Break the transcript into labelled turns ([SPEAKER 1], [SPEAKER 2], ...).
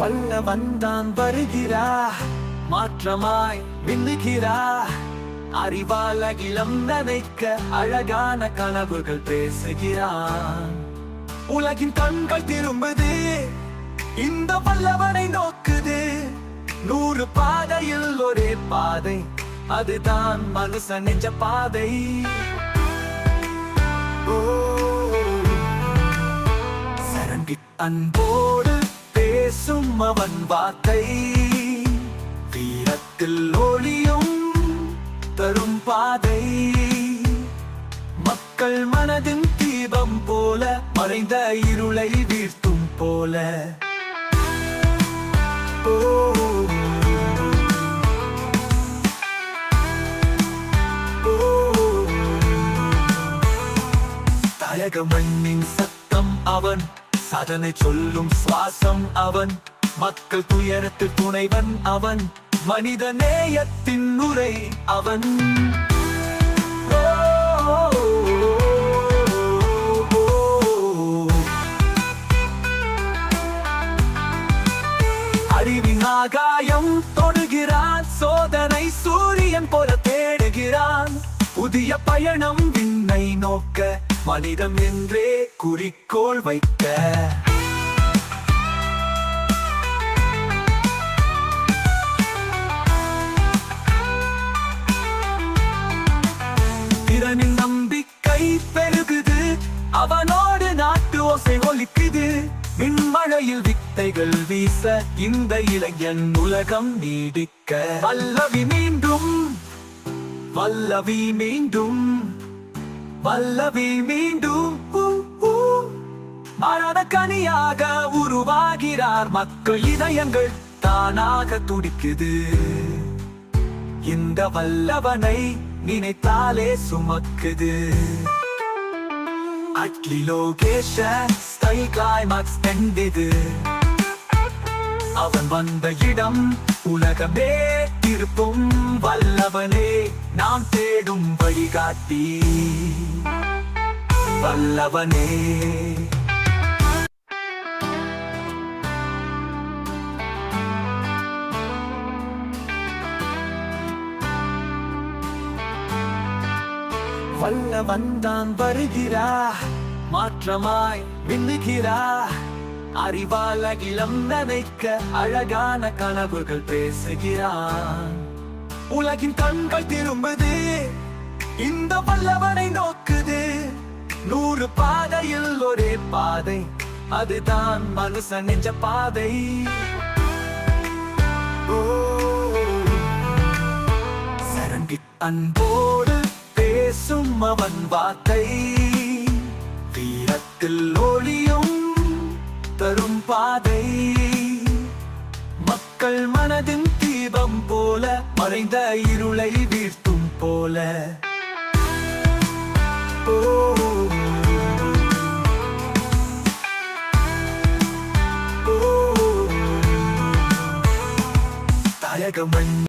[SPEAKER 1] வல்லவன் தான் வருகிறா மாற்றமாய் விண்ணுகிறா அறிவால் அகிலம் நினைக்க அழகான கனவுகள் பேசுகிறான். உலகின் கண்கள் திரும்புது இந்த வல்லவனை நோக்குது. நூறு பாதையில் ஒரே பாதை அதுதான் மனுஷன் நெஞ்ச பாதை. சரங்கி அன்போ பேசும் அவன் வார்த்தை வீரத்தில் ஒளியும் தரும் பாதை. மக்கள் மனதின் தீபம் போல மறைந்த இருளை வீழ்த்தும் போல. ஓ. தாயக மண்ணின் சத்தம் அவன். சாதனை சொல்லும் சுவாசம் அவன். மக்கள் துயரத்தில் துணைவன் அவன். மனித நேயத்தின் உரை அவன். அறிவின் ஆகாயம் தொடுகிறான். சோதனை சூரியன் போல தேடுகிறான். புதிய பயணம் விண்ணை நோக்க. மனிதம் என்றே குறிக்கோள் வைக்க. ஓசை ஒலிக்குது. மின்மழையில் வித்தைகள் வீச இந்த இளைஞன் உலகம் நீடிக்க. வல்லவி மீண்டும் வல்லவி மீண்டும் வல்லவி மீண்டும் மரணக்கனியாக கனியாக உருவாகிறார் மக்கள் இதயங்கள் தானாக துடிக்குது. இந்த வல்லவனை நினைத்தாலே சுமக்குது. அட்லி லோகேஷன் ஸ்டைல் கிளைமாக்ஸ் எண்டிது அவன் வந்த இடம் உலகமே திருப்பும் வல்லவனே நாம் தேடும் வழிகாட்டி. வல்லவனே. வல்லவன் தான் வருகிறா மாற்றமாய் விண்ணுகிறா அறிவால் அகிலம் நினைக்க அழகான கனவுகள் பேசுகிறான். உலகின் கண்கள் திரும்புது இந்த வல்லவனை நோக்குது. நூறு பாதையில் ஒரே பாதை அதுதான் மனுஷன் நெஞ்ச பாதை. ஓ சரங்கி அன்போ பேசும் அவன் வார்த்தை. வீரத்தில் ஒளியும் தரும் பாதை. மக்கள் மனதின் தீபம் போல மறைந்த இருளை வீழ்த்தும் போல. ஓ. ஓ.